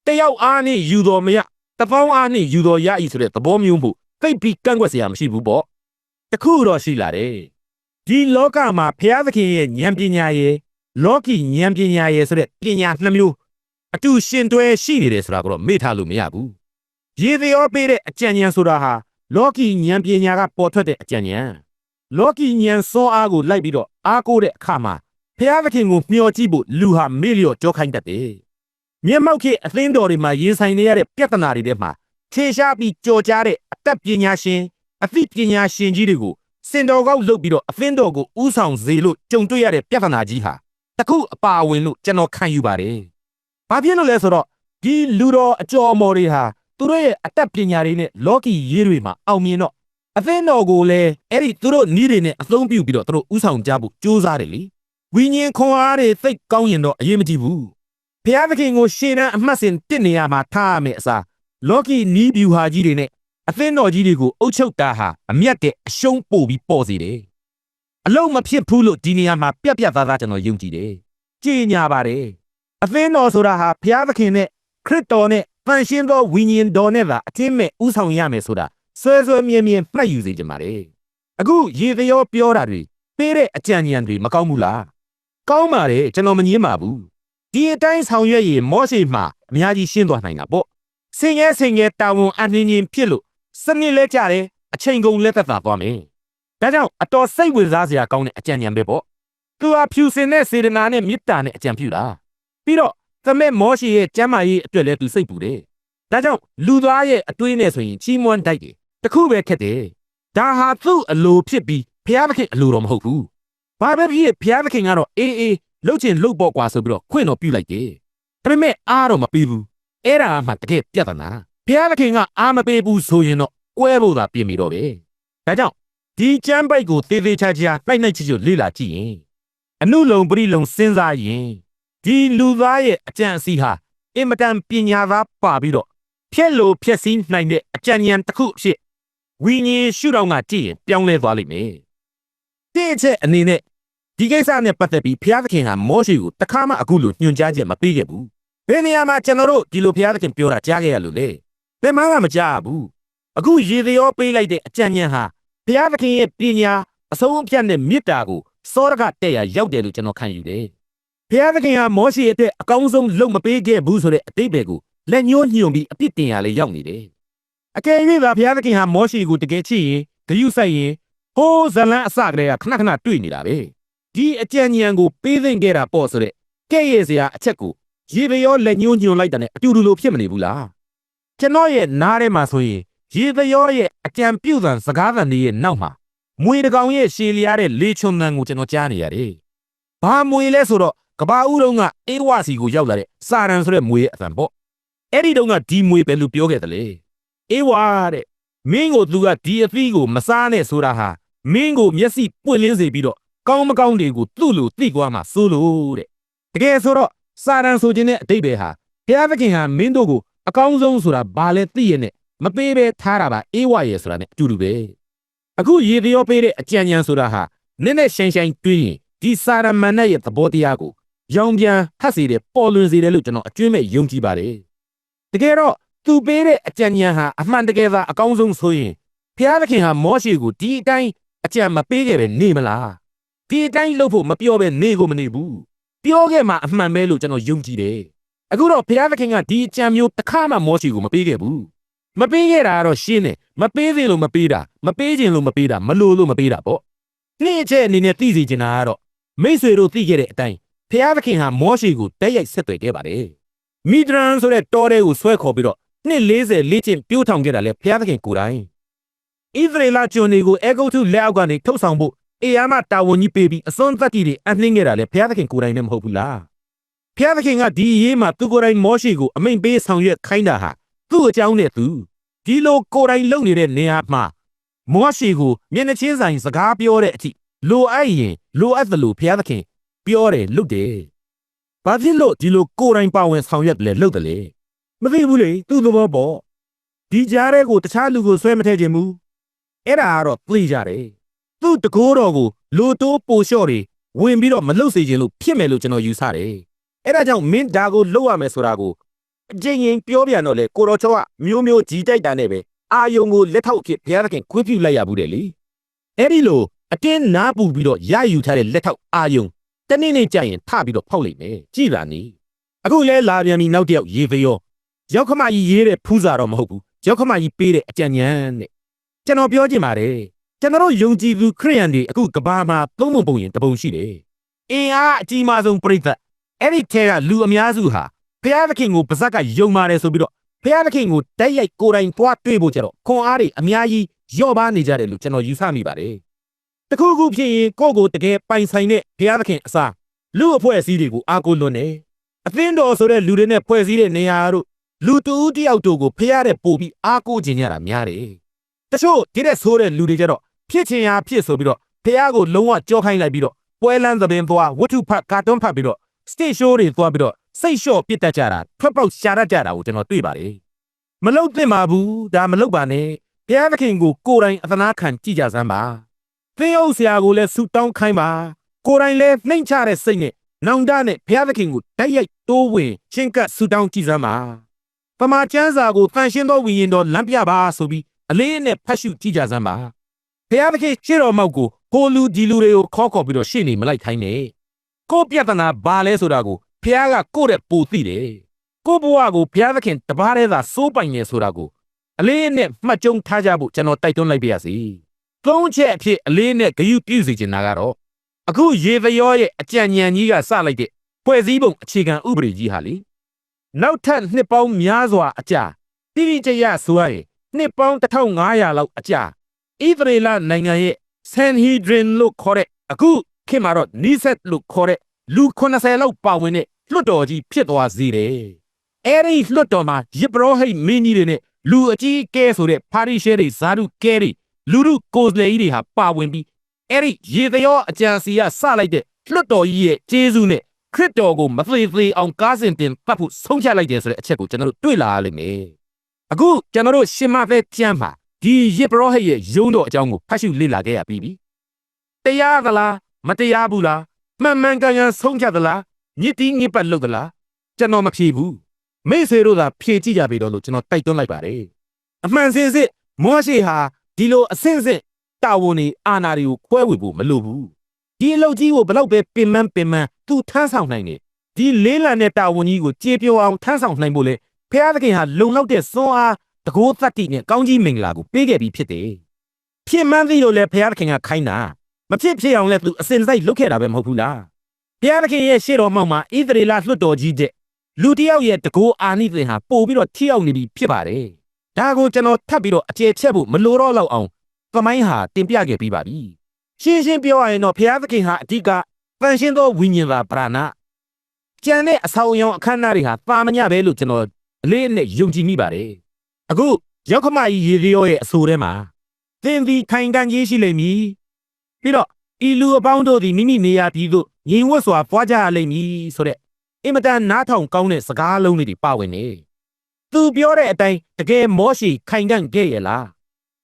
တယောက်အားနဲ့ယူတော်မရတပေါင်းအားနဲ့ယူတော်ရဤဆိုတဲ့သဘောမျိုးမှုသိပ်ပြီးကန့်ကွက်เสียမရှိဘူးပေါ့တခုတော့ရှိလာတယ် ဒီလောကမှာဘုရားသခင်ရဲ့ဉာဏ်ပညာရဲ့လောကီဉာဏ်ပညာရဲ့ဆိုတဲ့ပညာနှမျိုးအတူရှင်တွဲရှိနေတယ်ဆိုတာကတော့မေ့ထားလို့မရဘူးရေသေးရောပေးတဲ့အကြံဉာဏ်ဆိုတာဟာလောကီဉာဏ်ပညာကပေါ်ထွက်တဲ့အကြံဉာဏ်လောကီဉာဏ်စောအားကိုလိုက်ပြီးတော့အားကိုးတဲ့အခါမှာဘုရားသခင်ကိုမျှော်ကြည့်ဖို့လူဟာမေ့လျော့ကြောခိုင်းတတ်တယ်မျက်မှောက်ခေအသင်းတော်တွေမှာရင်ဆိုင်နေရတဲ့ပြဿနာတွေထဲမှာခြေရှားပြီးကြော်ကြားတဲ့အသက်ပညာရှင်အသိပညာရှင်ကြီးတွေကို စင်တော်ကောက်လုပ်ပြီးတော့အသင်းတော်ကိုဥဆောင်စေလို့ကြုံတွေ့ရတဲ့ပြဿနာကြီးဟာတခုအပါအဝင်လို့ကျွန်တော်ခံယူပါတယ်။ဘာဖြစ်လို့လဲဆိုတော့ဒီလူတော်အကျော်အမော်တွေဟာသူတို့ရဲ့အသက်ပညာတွေနဲ့လောကီရေးတွေမှာအောင်မြင်တော့အသင်းတော်ကိုလည်းအဲ့ဒီသူတို့နီးတွေနဲ့အသုံးပြုပြီးတော့သူတို့ဥဆောင်ကြဖို့ကြိုးစားတယ်လေ။ဝိညာဉ်ခွန်အားတွေသိပ်ကောင်းရင်တော့အရေးမကြီးဘူး။ဘုရားသခင်ကိုရှေ့တန်းအမှတ်စဉ်တစ်နေရာမှာထားရမယ်အစားလောကီနီးဗျူဟာကြီးတွေနဲ့ အသင်းတော်ကြီးတွေကိုအုပ်ချုပ်တာဟာအမျက်တဲ့အရှုံးပို့ပြီးပေါ်စေတယ်။အလုံးမဖြစ်ဘူးလို့ဒီနေရာမှာပြက်ပြက်သားသားကျွန်တော်ယုံကြည်တယ်။ကြည်ညာပါတယ်။အသင်းတော်ဆိုတာဟာဘုရားသခင်နဲ့ခရစ်တော်နဲ့ပန်ရှင်းသောဝိညာဉ်တော်နဲ့သာအထင်းမဲ့ဥဆောင်ရမယ်ဆိုတာဆွဲဆွဲမြဲမြဲမှတ်ယူစေချင်ပါတယ်။အခုရေသရောပြောတာတွေပေးတဲ့အကြံဉာဏ်တွေမကောင်းဘူးလား။ကောင်းပါတယ်ကျွန်တော်မငြင်းပါဘူး။ဒီအတိုင်းဆောင်ရွက်ရင်မောရှေမှာအများကြီးရှင်းသွားနိုင်တာပေါ့။စင်ရဲစင်ရဲတာဝန်အနှင်းချင်းဖြစ်လို့ စနစ်လဲကြတယ်အချိန်ကုန်လက်သက်သာသွားမယ်။ဒါကြောင့်အတော်စိတ်ဝင်စားစရာကောင်းတဲ့အကြံဉာဏ်ပဲပေါ့။သူဟာဖြူစင်တဲ့စေတနာနဲ့မေတ္တာနဲ့အကြံပြုတာ။ပြီးတော့သမက်မောရှိရဲ့ကျမ်းမာရေးအတွက်လည်းသူစိတ်ပူတယ်။ဒါကြောင့်လူသားရဲ့အတွေးနဲ့ဆိုရင်ချီးမွမ်းတိုက်တယ်။တခုပဲခက်တယ်။ဒါဟာသူ့အလိုဖြစ်ပြီးဖျားသခင်အလိုတော်မဟုတ်ဘူး။ဘာပဲဖြစ်ဖျားသခင်ကတော့အေးအေးလှုပ်ချင်လှုပ်ပေါ့ကွာဆိုပြီးတော့ခွင့်တော်ပြုလိုက်တယ်။ဒါပေမဲ့အားတော့မပေးဘူး။အဲ့ဒါမှတကယ်ပြဿနာ။ ဖျားသခင်ကအားမပေးဘူးဆိုရင်တော့ကွဲဖို့သာပြင်ပြီတော့ပဲ။ဒါကြောင့်ဒီကျမ်းပိုက်ကိုသေသေးချာချာလိုက်လိုက်ချစ်ချစ်လေ့လာကြည့်ရင်အနုလုံပရိလုံစဉ်းစားရင်ဒီလူသားရဲ့အကြံအစီဟာအင်မတန်ပညာသားပါပြီးတော့ဖြက်လို့ဖြက်စည်းနိုင်တဲ့အကြံဉာဏ်တစ်ခုအဖြစ်ဝိညာဉ်ရှုထောင့်ကကြည့်ရင်ပြောင်းလဲသွားလိမ့်မယ်။တဲ့ချက်အနေနဲ့ဒီကိစ္စနဲ့ပတ်သက်ပြီးဘုရားသခင်ဟာမောရှေကိုတခါမှအခုလိုညွှန်ကြားချက်မပေးခဲ့ဘူး။ဘယ်နေရာမှာကျွန်တော်တို့ဒီလိုဘုရားသခင်ပြောတာကြားခဲ့ရလို့လဲ။ ဘယ်မှမကြားဘူး။အခုရေသရောပေးလိုက်တဲ့အကြံဉာဏ်ဟာဘုရားသခင်ရဲ့ပညာအဆုံးအဖြတ်နဲ့မေတ္တာကိုစောရကတဲ့ရရောက်တယ်လို့ကျွန်တော်ခံယူတယ်။ဘုရားသခင်ဟာမောရှေအတွက်အကောင်းဆုံးလုပ်မပေးခဲ့ဘူးဆိုတဲ့အတိတ်ပဲကိုလက်ညှိုးညွှန်ပြီးအပြစ်တင်ရလေရောက်နေတယ်။အကယ်၍သာဘုရားသခင်ဟာမောရှေကိုတကယ်ချစ်ရင်ဂရုစိုက်ရင်ဟိုးဇလန်းအစကတည်းကခဏခဏတွေ့နေတာပဲ။ဒီအကြံဉာဏ်ကိုပေးသိမ့်ခဲ့တာပေါ့ဆိုတဲ့ကဲ့ရဲ့စရာအချက်ကိုရေပရောလက်ညှိုးညွှန်လိုက်တာနဲ့အတူတူလိုဖြစ်မနေဘူးလား။ ကျွန်တော်ရဲ့နားထဲမှာဆိုရင်ရေသရောရဲ့အကြံပြုသံစကားသံတွေရဲ့နောက်မှာမွေတကောင်ရဲ့ရှည်လျားတဲ့လေချွန်သံကိုကျွန်တော်ကြားနေရတယ်။ဘာမွေလဲဆိုတော့ကဘာဦးတုံးကအေးဝစီကိုရောက်လာတဲ့စာရန်ဆိုတဲ့မွေရဲ့အသံပေါ့။အဲ့ဒီတုန်းကဒီမွေပဲလို့ပြောခဲ့တယ်လေ။အေးဝါတဲ့မင်းကိုသူကဒီအသီးကိုမစားနဲ့ဆိုတာဟာမင်းကိုမျက်စိပွင့်လင်းစေပြီးတော့ကောင်းမကောင်းတွေကိုသူ့လိုသိကွာမှစိုးလို့တဲ့။တကယ်ဆိုတော့စာရန်ဆိုခြင်းတဲ့အတိတ်ပဲဟာဘုရားသခင်ဟာမင်းတို့ကို အကောင်းဆုံးဆိုတာဘာလဲသိရနဲ့မပေးပဲထားတာပါအေးဝရဲ့ဆိုတာ ਨੇ အတူတူပဲအခုရေတရောပေးတဲ့အကြံဉာဏ်ဆိုတာဟာနည်းနည်းရှိန်ရှိန်တွေးရင်ဒီစာရမန်နဲ့ရဲ့သဘောတရားကိုရောင်ပြန်ဟတ်စေတယ်ပေါ်လွင်စေတယ်လို့ကျွန်တော်အကျွမ်းမဲ့ယုံကြည်ပါတယ်တကယ်တော့သူပေးတဲ့အကြံဉာဏ်ဟာအမှန်တကယ်သာအကောင်းဆုံးဆိုရင်ဖျားသခင်ဟာမောရှေကိုဒီအတိုင်းအကြံမပေးခဲ့ပဲနေမလားဒီအတိုင်းလုပ်ဖို့မပြောပဲနေကိုမနေဘူးပြောခဲ့မှအမှန်ပဲလို့ကျွန်တော်ယုံကြည်တယ် အခုတော့ဖျားသခင်ကဒီအကြံမျိုးတစ်ခါမှမောရှေကိုမပေးခဲ့ဘူးမပေးခဲ့တာကတော့ရှင်းတယ်မပေးသေးလို့မပေးတာမပေးခြင်းလို့မပေးတာမလို့လို့မပေးတာပေါ့နှစ်အချက်အနေနဲ့သိစီချင်တာကတော့မိတ်ဆွေတို့သိခဲ့တဲ့အတိုင်းဖျားသခင်ဟာမောရှိကိုတက်ရိုက်ဆက်သွယ်ခဲ့ပါတယ်မိဒရန်ဆိုတဲ့တောထဲကိုဆွဲခေါ်ပြီးတော့နှစ်40လေ့ကျင့်ပြိုးထောင်ခဲ့တာလေဖျားသခင်ကိုယ်တိုင်ဣသရေလကျွန်တွေကိုအေဂုတ်ထုလက်အောက်ကနေထုတ်ဆောင်ဖို့အေယာမတာဝန်ကြီးပေးပြီးအစွန်းသက်ကြီးတွေအနှင်းခဲ့တာလေဖျားသခင်ကိုယ်တိုင်နဲ့မဟုတ်ဘူးလား ဖျားသခင်ကဒီအရေးမှာသူကိုယ်တိုင်မောရှိကိုအမိန်ပေးဆောင်ရွက်ခိုင်းတာဟာသူ့အကြောင်းနဲ့သူဒီလိုကိုယ်တိုင်လုပ်နေတဲ့နေရာမှာမောရှိကိုမျက်နှာချင်းဆိုင်စကားပြောတဲ့အထိလိုအပ်ရင်လိုအပ်သလိုဖျားသခင်ပြောတယ်လုပ်တယ်ဘာဖြစ်လို့ဒီလိုကိုယ်တိုင်ပါဝင်ဆောင်ရွက်တယ်လဲလုပ်တယ်လေမသိဘူးလေသူ့သဘောပေါ့ဒီကြားထဲကိုတခြားလူကိုဆွဲမထည့်ခြင်းဘူးအဲ့ဒါကတော့သိကြတယ်သူ့တကိုးတော်ကိုလိုတိုးပိုလျှော့တွေဝင်ပြီးတော့မလှုပ်စေခြင်းလို့ဖြစ်မယ်လို့ကျွန်တော်ယူဆတယ် အဲ့ဒါကြောင့်မင်းဒါကိုလှုပ်ရမယ်ဆိုတာကိုအကျဉ်းရင်ပြောပြန်တော့လေကိုတော်ချောကမျိုးမျိုးကြီးတိုက်တာနဲ့ပဲအာယုံကိုလက်ထောက်အဖြစ်ဘုရားသခင်ခွင့်ပြုလိုက်ရဘူးတယ်လေအဲ့ဒီလိုအတင်းနားပူပြီးတော့ရယူထားတဲ့လက်ထောက်အာယုံတနေ့နေ့ကြာရင်ထပြီးတော့ဖောက်လိုက်မယ်ကြည်လာနီအခုလဲလာပြန်ပြီနောက်တစ်ယောက်ရေဖေရောရောက်ခမကြီးရေးတဲ့ဖူးစာတော့မဟုတ်ဘူးရောက်ခမကြီးပေးတဲ့အကြံဉာဏ်တဲ့ကျွန်တော်ပြောချင်ပါတယ်ကျွန်တော်တို့ယုံကြည်သူခရိယန်တွေအခုကဘာမှာသုံးပုံပုံရင်တပုံရှိတယ်အင်အားအကြီးမားဆုံးပြိသက် အဲ့ဒီထဲကလူအများစုဟာဖျားသခင်ကိုပါဇက်ကယုံပါတယ်ဆိုပြီးတော့ဖျားသခင်ကိုတိုက်ရိုက်ကိုယ်တိုင်တွားတွေ့ဖို့ကြတော့ခွန်အားတွေအများကြီးယော့ပါနေကြတယ်လို့ကျွန်တော်ယူဆမိပါတယ်။တခုခုဖြစ်ရင်ကိုယ့်ကိုတကယ်ပိုင်ဆိုင်တဲ့ဖျားသခင်အစားလူအဖွဲ့အစည်းတွေကိုအားကိုးလွန်းနေအသင်းတော်ဆိုတဲ့လူတွေနဲ့ဖွဲ့စည်းတဲ့နေရာတို့လူတူဦးတယောက်တို့ကိုဖျားတဲ့ပို့ပြီးအားကိုးခြင်းရတာများတယ်။တချို့ဒီတဲ့ဆိုးတဲ့လူတွေကြတော့ဖြစ်ချင်ရာဖြစ်ဆိုပြီးတော့ဖျားကိုလုံးဝကြောခိုင်းလိုက်ပြီးတော့ပွဲလန်းသဘင်သွားဝတ္ထုဖတ်ကာတွန်းဖတ်ပြီးတော့ stage show တွေသွားပြီးတော့စိတ်လျှော့ပစ်တတ်ကြတာထွက်ပေါက်ရှာတတ်ကြတာကိုကျွန်တော်တွေ့ပါတယ်မလုတ်သင့်ပါဘူးဒါမလုတ်ပါနဲ့ဘုရားသခင်ကိုကိုယ်တိုင်အသနာခံကြည့်ကြစမ်းပါသင်းအုပ်ဆရာကိုလည်းဆူတောင်းခိုင်းပါကိုယ်တိုင်လည်းနှိမ့်ချတဲ့စိတ်နဲ့နောင်တနဲ့ဘုရားသခင်ကိုတိုက်ရိုက်တိုးဝင်ချင်းကပ်ဆူတောင်းကြည့်စမ်းပါပမာကျမ်းစာကိုဖန်ရှင်းသောဝိညာဉ်တော်လမ်းပြပါဆိုပြီးအလေးနဲ့ဖတ်ရှုကြည့်ကြစမ်းပါဘုရားသခင်ရှေ့တော်မောက်ကိုဟိုလူဒီလူတွေကိုခေါ်ခေါ်ပြီးတော့ရှေ့နေမလိုက်ခိုင်းနဲ့ ကိုယ့်ပြဿနာဘာလဲဆိုတာကိုဖះကကိုယ့်တဲ့ပူသိတယ်ကိုယ့်ဘဝကိုဖះသခင်တပားတည်းသာစိုးပိုင်နေဆိုတာကိုအလေးနဲ့မှတ်ကြုံထားကြဖို့ကျွန်တော်တိုက်တွန်းလိုက်ပါရစေသုံးချက်အဖြစ်အလေးနဲ့ဂရုပြုစီချင်တာကတော့အခုရေသရောရဲ့အကြံဉာဏ်ကြီးကစလိုက်တဲ့ဖွဲ့စည်းပုံအခြေခံဥပဒေကြီးဟာလေနောက်ထပ်နှစ်ပေါင်းများစွာအကြာတိတိကျကျဆိုရရင်နှစ်ပေါင်း1500လောက်အကြာဣသရေလနိုင်ငံရဲ့ဆန်ဟီဒရင်လို့ခေါ်တဲ့အခု ခေတ်မှာတော့နီဆက်လို့ခေါ်တဲ့လူ80လောက်ပါဝင်တဲ့လွတ်တော်ကြီးဖြစ်သွားစေတယ်။အဲဒီလွတ်တော်မှာယေဘရဟိတ်မင်းကြီးတွေနဲ့လူအကြီးကဲဆိုတဲ့ပါရီရှဲတွေဇာတုကဲတွေလူလူကိုယ်စလေကြီးတွေဟာပါဝင်ပြီးအဲဒီရေသရောအကြံစီကစလိုက်တဲ့လွတ်တော်ကြီးရဲ့ကျေးဇူးနဲ့ခရစ်တော်ကိုမသေးသေးအောင်ကားစင်တင်ပတ်ဖို့ဆုံးဖြတ်လိုက်တယ်ဆိုတဲ့အချက်ကိုကျွန်တော်တို့တွေ့လာရလိမ့်မယ်။အခုကျွန်တော်တို့ရှင်မသက်ကျမ်းမှာဒီယေဘရဟိတ်ရဲ့ယုံတော်အကြောင်းကိုဖတ်ရှုလေ့လာခဲ့ရပြီးပြီ။တရားသလား မတရားဘူးလားမှန်မှန်ကန်ကန်ဆုံးဖြတ်သလားညစ်တီးညစ်ပတ်လုပ်သလားကျွန်တော်မဖြေဘူးမိတ်ဆွေတို့သာဖြေကြည့်ကြပြီတော့လို့ကျွန်တော်တိုက်တွန်းလိုက်ပါတယ်အမှန်စင်စစ်မောရှိဟာဒီလိုအစင်စစ်တာဝန်နေအာနာတွေကိုခွဲဝေဖို့မလိုဘူးဒီအလုပ်ကြီးကိုဘလောက်ပဲပင်ပန်းပင်ပန်းသူထမ်းဆောင်နိုင်တယ်ဒီလေးလံတဲ့တာဝန်ကြီးကိုကြေပြောအောင်ထမ်းဆောင်နိုင်ဖို့လေဖះသခင်ဟာလုံလောက်တဲ့စွမ်းအားတကိုးသတ္တိနဲ့ကောင်းကြီးမင်္ဂလာကိုပေးခဲ့ပြီးဖြစ်တယ်ဖြစ်မှန်းသိလို့လေဖះသခင်ကခိုင်းတာ မဖြစ်ဖြစ်အောင်လဲသူအစင်စိုက်လုပ်ခဲ့တာပဲမဟုတ်ဘူးလားဘုရားသခင်ရဲ့ရှေ့တော်မှောက်မှာဣသရေလလွတ်တော်ကြီးတဲ့လူတစ်ယောက်ရဲ့တကိုးအာနိသင်ဟာပို့ပြီးတော့ထိရောက်နေပြီဖြစ်ပါတယ်ဒါကိုကျွန်တော်ထပ်ပြီးတော့အကျယ်ချက်ဖို့မလိုတော့လောက်အောင်သမိုင်းဟာတင်ပြခဲ့ပြီးပါပြီရှင်းရှင်းပြောရရင်တော့ဘုရားသခင်ဟာအဓိကတန်ရှင်းသောဝိညာဉ်သာပရဏကျန်တဲ့အဆောင်အယောင်အခမ်းအနားတွေဟာပါမညပဲလို့ကျွန်တော်အလေးအနက်ယုံကြည်မိပါတယ်အခုရောက်ခမကြီးရေရီယောရဲ့အဆိုထဲမှာသင်သည်ခိုင်ခံကြီးရှိလိမ့်မည် ပြီးတော့ဤလူအပေါင်းတို့သည်မိမိနေရာပြည်သို့ငြိမ်ဝတ်စွာပွားကြရလိမ့်မည်ဆိုတဲ့အင်မတန်နားထောင်ကောင်းတဲ့စကားလုံးလေးတွေပါဝင်နေသူပြောတဲ့အတိုင်းတကယ်မောရှိခိုင်ခံ့ခဲ့ရဲ့လား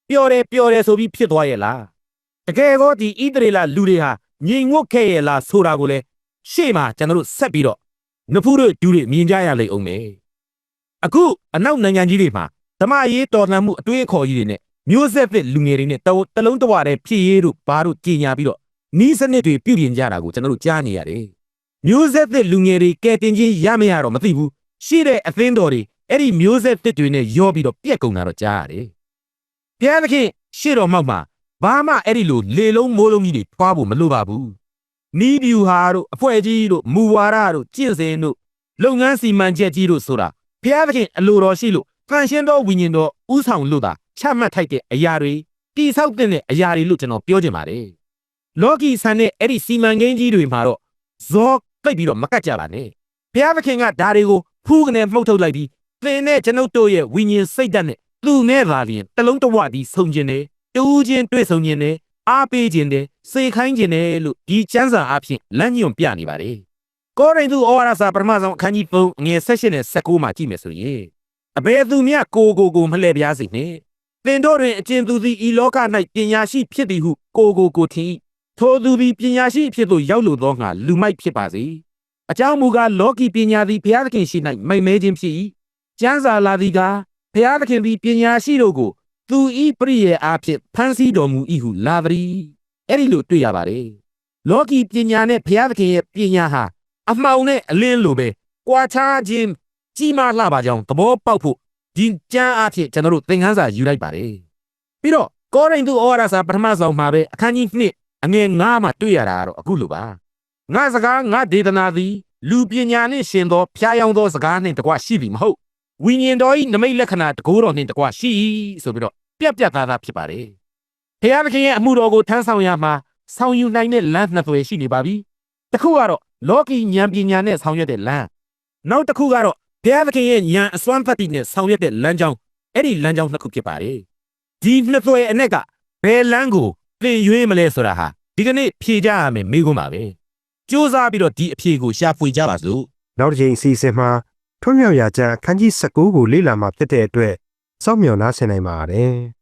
ပြောတယ်ပြောတယ်ဆိုပြီးဖြစ်သွားရဲ့လားတကယ်ကောဒီဣသရေလလူတွေဟာငြိမ်ဝတ်ခဲ့ရဲ့လားဆိုတာကိုလေရှေ့မှာကျွန်တော်တို့ဆက်ပြီးတော့နဖူးတို့ဒူတွေမြင်ကြရလိမ့်အောင်မယ်အခုအနောက်နိုင်ငံကြီးတွေမှာဓမ္မရေးတော်လှန်မှုအတွေးအခေါ်ကြီးတွေနဲ့ မျိုးဆက်သစ်လူငယ်တွေနဲ့တလုံးတဝတဲ့ဖြစ်ရေးတို့ဘာတို့ကြီးညာပြီးတော့နီးစနစ်တွေပြုပြင်ကြတာကိုကျွန်တော်တို့ကြားနေရတယ်။မျိုးဆက်သစ်လူငယ်တွေကဲတင်ချင်းရမရတော့မသိဘူး။ရှိတဲ့အသင်းတော်တွေအဲ့ဒီမျိုးဆက်တစ်တွေနဲ့ရောပြီးတော့ပြက်ကုန်တာတော့ကြားရတယ်။ဘုရားသခင်ရှေ့တော်မှောက်မှာဘာမှအဲ့ဒီလိုလေလုံးမိုးလုံးကြီးတွေထွားဖို့မလိုပါဘူး။နီးဗျူဟာတို့အဖွဲ့ကြီးတို့မူဝါဒတို့ကျင့်စဉ်တို့လုပ်ငန်းစီမံချက်ကြီးတို့ဆိုတာဘုရားသခင်အလိုတော်ရှိလို့ဖန်ရှင်းသောဝိညာဉ်တော်ဥဆောင်လို့သာ ချမှတ်ထိုက်တဲ့အရာတွေတိဆောက်တဲ့အရာတွေလို့ကျွန်တော်ပြောချင်ပါတယ်။လောကီဆန်တဲ့အဲ့ဒီစီမံကိန်းကြီးတွေမှာတော့ဇောပြိတ်ပြီးတော့မကတ်ကြပါနဲ့။ဘုရားသခင်ကဒါတွေကိုဖူးကနေမှုတ်ထုတ်လိုက်ပြီးသင်နဲ့ကျွန်ုပ်တို့ရဲ့ဝိညာဉ်စိတ်ဓာတ်နဲ့သူနဲ့သာလျင်တလုံးတဝတည်းဆုံကျင်တယ်။တူးချင်းတွေ့ဆုံကျင်တယ်။အားပေးခြင်းတယ်။စေခိုင်းခြင်းတယ်လို့ဒီကျမ်းစာအဖြစ်လမ်းညွှန်ပြနေပါတယ်။ကောရိန္သုဩဝါဒစာပထမဆုံးအခန်းကြီး3အငယ်16နဲ့19မှာကြည့်မယ်ဆိုရင်အဘယ်သူမျှကိုကိုကိုမလှည့်ပြားစေနှင့် သင်တို့တွင်အကျဉ်သူသည်ဤလောက၌ပညာရှိဖြစ်သည်ဟုကိုကိုကိုထင်၏ထိုသူသည်ပညာရှိဖြစ်သို့ရောက်လိုသောငါလူမိုက်ဖြစ်ပါစေအကြောင်းမူကားလောကီပညာသည်ဘုရားသခင်ရှိ၌မိတ်မဲခြင်းဖြစ်၏ကျမ်းစာလာသည်ကားဘုရားသခင်သည်ပညာရှိတို့ကိုသူဤပရိယေအားဖြင့်ဖန်ဆီးတော်မူ၏ဟုလာသည်အဲ့ဒီလိုတွေ့ရပါတယ်လောကီပညာနဲ့ဘုရားသခင်ရဲ့ပညာဟာအမှောင်နဲ့အလင်းလိုပဲကွာခြားခြင်းကြီးမားလှပါကြောင်းသဘောပေါက်ဖို့ ဒီကျမ်းအားဖြင့်ကျွန်တော်တို့သင်ခန်းစာယူလိုက်ပါတယ်ပြီးတော့ကောရိန္သုဩဝါဒစာပထမဆုံးမှာပဲအခန်းကြီး2အငယ်9မှာတွေ့ရတာကတော့အခုလိုပါငါစကားငါဒေသနာသည်လူပညာနှင့်ရှင်သောဖျားယောင်းသောစကားနှင့်တကွရှိပြီမဟုတ်ဝိညာဉ်တော်၏နမိတ်လက္ခဏာတကိုးတော်နှင့်တကွရှိ၏ဆိုပြီးတော့ပြက်ပြက်သားသားဖြစ်ပါတယ်ဘုရားသခင်ရဲ့အမှုတော်ကိုထမ်းဆောင်ရမှာဆောင်ယူနိုင်တဲ့လမ်းနှစ်သွယ်ရှိနေပါပြီတစ်ခုကတော့လောကီဉာဏ်ပညာနဲ့ဆောင်ရွက်တဲ့လမ်းနောက်တစ်ခုကတော့ ဘုရားသခင်ရဲ့ဉာဏ်အစွမ်းသတ္တိနဲ့ဆောင်ရွက်တဲ့လမ်းကြောင်းအဲ့ဒီလမ်းကြောင်းနှစ်ခုဖြစ်ပါတယ်ဒီနှစ်သွယ်အ ਨੇ ကဘယ်လမ်းကိုသင်ရွေးမလဲဆိုတာဟာဒီကနေ့ဖြေကြရမယ်မိကုန်းပါပဲစူးစမ်းပြီးတော့ဒီအဖြေကိုရှာဖွေကြပါစို့နောက်တစ်ချိန်အစီအစဉ်မှာထွံ့မြောက်ရာကျမ်းအခန်းကြီး19ကိုလေ့လာမှာဖြစ်တဲ့အတွက်စောင့်မျှော်နားဆင်နိုင်ပါတယ်။